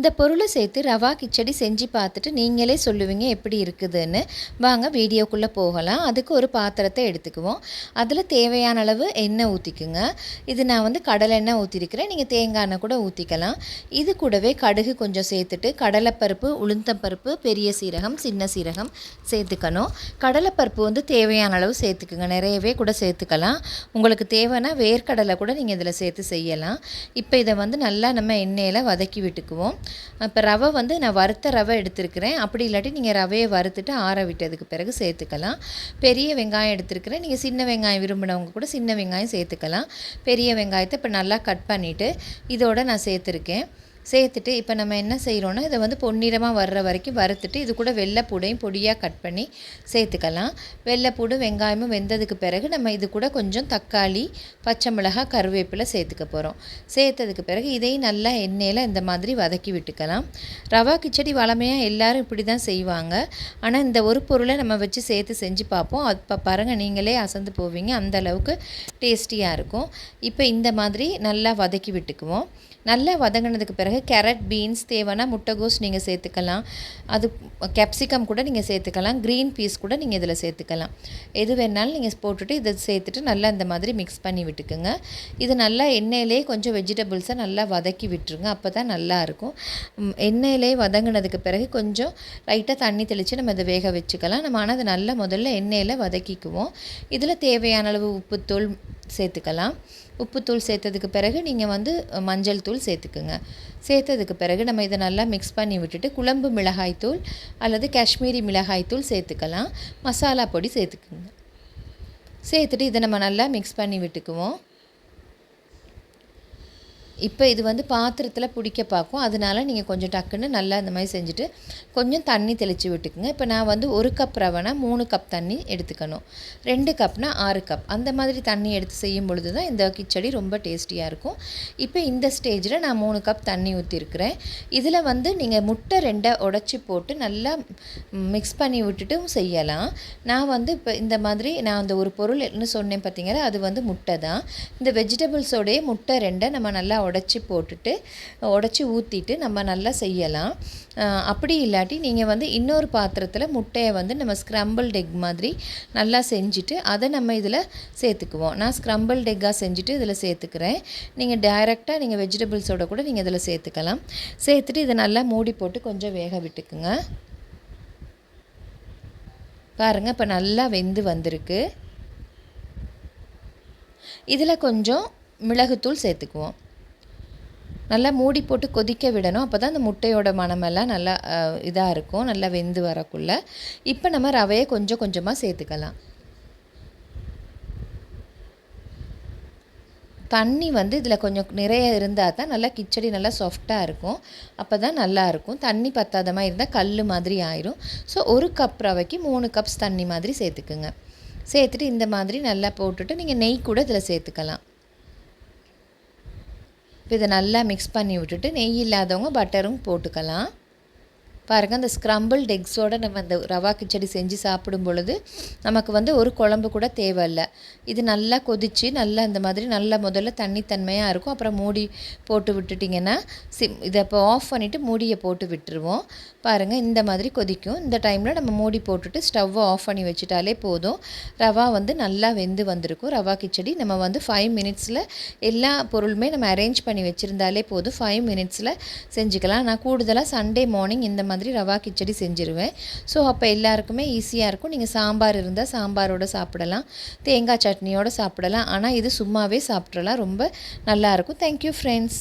இந்த பொருளை சேர்த்து ரவா கிச்சடி செஞ்சு பார்த்துட்டு நீங்களே சொல்லுவீங்க எப்படி இருக்குதுன்னு. வாங்க வீடியோக்குள்ளே போகலாம். அதுக்கு ஒரு பாத்திரத்தை எடுத்துக்குவோம். அதில் தேவையான அளவு எண்ணெய் ஊற்றிக்குங்க இது நான் வந்து கடலை எண்ணெய் ஊற்றிருக்கிறேன் நீங்கள் தேங்காய் எண்ணெய் கூட ஊற்றிக்கலாம் இது கூடவே கடுகு கொஞ்சம் சேர்த்துட்டு கடலைப்பருப்பு உளுந்தம்பருப்பு பெரிய சீரகம் சின்ன சீரகம் சேர்த்துக்கணும். கடலைப்பருப்பு வந்து தேவையான அளவு சேர்த்துக்குங்க. நிறையவே கூட சேர்த்துக்கலாம். உங்களுக்கு தேவைன்னா வேர்க்கடலை கூட நீங்கள் இதில் சேர்த்து செய்யலாம். இப்போ இதை வந்து நல்லா நம்ம எண்ணெயில் வதக்கி விட்டுக்குவோம். இப்போ ரவை வந்து நான் வறுத்த ரவை எடுத்துருக்கிறேன். அப்படி இல்லாட்டி நீங்கள் ரவையை வறுத்துட்டு ஆற விட்டதுக்கு பிறகு சேர்த்துக்கலாம். பெரிய வெங்காயம் எடுத்துருக்கிறேன். நீங்கள் சின்ன வெங்காயம் விரும்பினவங்க கூட சின்ன வெங்காயம் சேர்த்துக்கலாம். பெரிய வெங்காயத்தை இப்போ நல்லா கட் பண்ணிவிட்டு இதோட நான் சேர்த்துருக்கேன். சேர்த்துட்டு இப்போ நம்ம என்ன செய்கிறோன்னா இதை வந்து பொன்னிறமாக வர்ற வரைக்கும் வறுத்துட்டு இது கூட வெள்ளைப்பூடையும் பொடியாக கட் பண்ணி சேர்த்துக்கலாம். வெள்ளைப்பூடு வெங்காயமும் வெந்ததுக்கு பிறகு நம்ம இது கூட கொஞ்சம் தக்காளி பச்சை மிளகாய் கருவேப்பிலை சேர்த்துக்க போகிறோம் சேர்த்ததுக்கு பிறகு இதையும் நல்லா எண்ணெயில் இந்த மாதிரி வதக்கி விட்டுக்கலாம். ரவா கிச்சடி வளமையாக எல்லோரும் இப்படி தான் செய்வாங்க. ஆனால் இந்த ஒரு பொருளை நம்ம வச்சு சேர்த்து செஞ்சு பார்ப்போம். அப்போ பாருங்கள் நீங்களே அசந்து போவீங்க. அந்த அளவுக்கு டேஸ்டியாக இருக்கும். இப்போ இந்த மாதிரி நல்லா வதக்கி விட்டுக்குவோம். நல்லா வதங்கினதுக்கு பிறகு கேரட் பீன்ஸ் தேவைன்னா முட்டைகோஸ் நீங்கள் சேர்த்துக்கலாம். அது கேப்சிகம் கூட நீங்கள் சேர்த்துக்கலாம். க்ரீன் பீஸ் கூட நீங்கள் இதில் சேர்த்துக்கலாம். எது வேணாலும் நீங்கள் போட்டுட்டு இதை சேர்த்துட்டு நல்லா இந்த மாதிரி மிக்ஸ் பண்ணி விட்டுக்குங்க. இது நல்லா எண்ணெயிலே கொஞ்சம் வெஜிடபிள்ஸை நல்லா வதக்கி விட்டுருங்க. அப்போ தான் நல்லாயிருக்கும் எண்ணெயிலே வதங்கினதுக்கு பிறகு கொஞ்சம் லைட்டாக தண்ணி தெளித்து நம்ம இதை வேக வச்சுக்கலாம். நம்ம ஆனால் அதை நல்லா முதல்ல எண்ணெயில் வதக்கிக்குவோம். இதில் தேவையான அளவு உப்புத்தூள் சேர்த்துக்கலாம். உப்புத்தூள் சேர்த்ததுக்கு பிறகு நீங்கள் வந்து மஞ்சள் தூள் சேர்த்துக்குங்க. சேர்த்ததுக்கு பிறகு நம்ம இதை நல்லா மிக்ஸ் பண்ணி விட்டுட்டு குழம்பு மிளகாய்த்தூள் அல்லது காஷ்மீரி மிளகாய்த்தூள் சேர்த்துக்கலாம். மசாலா பொடி சேர்த்துக்குங்க. சேர்த்துட்டு இதை நம்ம நல்லா மிக்ஸ் பண்ணி விட்டுக்குவோம். இப்போ இது வந்து பாத்திரத்தில் பிடிக்க பார்க்கும். அதனால நீங்கள் கொஞ்சம் டக்குன்னு நல்லா இந்த மாதிரி செஞ்சுட்டு கொஞ்சம் தண்ணி தெளித்து விட்டுக்குங்க. இப்போ நான் வந்து ஒரு கப் ரவைனா மூணு கப் தண்ணி எடுத்துக்கணும். ரெண்டு கப்னா ஆறு கப் அந்த மாதிரி தண்ணி எடுத்து செய்யும் பொழுது தான் இந்த கிச்சடி ரொம்ப டேஸ்டியாக இருக்கும். இப்போ இந்த ஸ்டேஜில் நான் மூணு கப் தண்ணி ஊற்றிருக்கிறேன் இதில் வந்து நீங்கள் முட்டை ரெண்டை உடச்சி போட்டு நல்லா மிக்ஸ் பண்ணி விட்டுட்டும் செய்யலாம். நான் வந்து இப்போ இந்த மாதிரி நான் அந்த ஒரு பொருள் சொன்னேன் பார்த்தீங்கன்னா அது வந்து முட்டை தான். இந்த வெஜிடபிள்ஸோடைய முட்டை ரெண்டை நம்ம நல்லா உடச்சி போட்டுட்டு உடச்சி ஊற்றிட்டு நம்ம நல்லா செய்யலாம். அப்படி இல்லாட்டி நீங்கள் வந்து இன்னொரு பாத்திரத்தில் முட்டையை வந்து நம்ம ஸ்க்ரம்பிள் டெக் மாதிரி நல்லா செஞ்சுட்டு அதை நம்ம இதில் சேர்த்துக்குவோம். நான் ஸ்க்ரம்பிள் டெக்காக செஞ்சுட்டு இதில் சேர்த்துக்கிறேன். நீங்கள் டைரெக்டாக நீங்கள் வெஜிடபிள்ஸோட கூட நீங்கள் இதில் சேர்த்துக்கலாம். சேர்த்துட்டு இதை நல்லா மூடி போட்டு கொஞ்சம் வேக விட்டுக்குங்க. பாருங்கள் இப்போ நல்லா வெந்து வந்திருக்கு. இதில் கொஞ்சம் மிளகுத்தூள் சேர்த்துக்குவோம். நல்லா மூடி போட்டு கொதிக்க விடணும். அப்போ தான் அந்த முட்டையோட மனமெல்லாம் நல்லா இதாக இருக்கும். நல்லா வெந்து வரக்குள்ளே. இப்போ நம்ம ரவையை கொஞ்சம் கொஞ்சமாக சேர்த்துக்கலாம். தண்ணி வந்து இதில் கொஞ்சம் நிறைய இருந்தால் தான் நல்லா கிச்சடி நல்லா சாஃப்டாக இருக்கும். அப்போ தான் நல்லாயிருக்கும் தண்ணி பத்தாத மாதிரி இருந்தால் கல் மாதிரி ஆயிரும். ஸோ ஒரு கப் ரவைக்கு மூணு கப்ஸ் தண்ணி மாதிரி சேர்த்துக்குங்க. சேர்த்துட்டு இந்த மாதிரி நல்லா போட்டுட்டு நீங்கள் நெய் கூட இதில் சேர்த்துக்கலாம். இதை நல்லா மிக்ஸ் பண்ணி விட்டுட்டு நெய் இல்லாதவங்க பட்டரும் போட்டுக்கலாம். பாருங்கள் அந்த ஸ்க்ரம்பிள் டெக்ஸோடு நம்ம அந்த ரவா கிச்சடி செஞ்சு சாப்பிடும் பொழுது நமக்கு வந்து ஒரு குழம்பு கூட தேவையில்லை. இது நல்லா கொதித்து நல்லா இந்த மாதிரி நல்லா முதல்ல தண்ணித்தன்மையாக இருக்கும். அப்புறம் மூடி போட்டு விட்டுட்டிங்கன்னா சிம் இதை இப்போ ஆஃப் பண்ணிவிட்டு மூடியை போட்டு விட்டுருவோம். பாருங்கள் இந்த மாதிரி கொதிக்கும். இந்த டைமில் நம்ம மூடி போட்டுட்டு ஸ்டவ்வை ஆஃப் பண்ணி வச்சுட்டாலே போதும். ரவா வந்து நல்லா வெந்து வந்திருக்கும். ரவா கிச்சடி நம்ம வந்து ஃபைவ் மினிட்ஸில் எல்லா பொருளுமே நம்ம அரேஞ்ச் பண்ணி வச்சுருந்தாலே போதும். ஃபைவ் மினிட்ஸில் செஞ்சுக்கலாம். நான் கூடுதலாக சண்டே மார்னிங் இந்த மாதிரி ரவா கிச்சடி செஞ்சுருவேன். ஸோ அப்போ எல்லாருக்குமே ஈஸியாக இருக்கும். நீங்கள் சாம்பார் இருந்தால் சாம்பாரோடு சாப்பிடலாம். தேங்காய் சட்னியோடு சாப்பிடலாம். ஆனால் இது சும்மாவே சாப்பிட்றலாம் ரொம்ப நல்லாயிருக்கும் தேங்க்யூ ஃப்ரெண்ட்ஸ்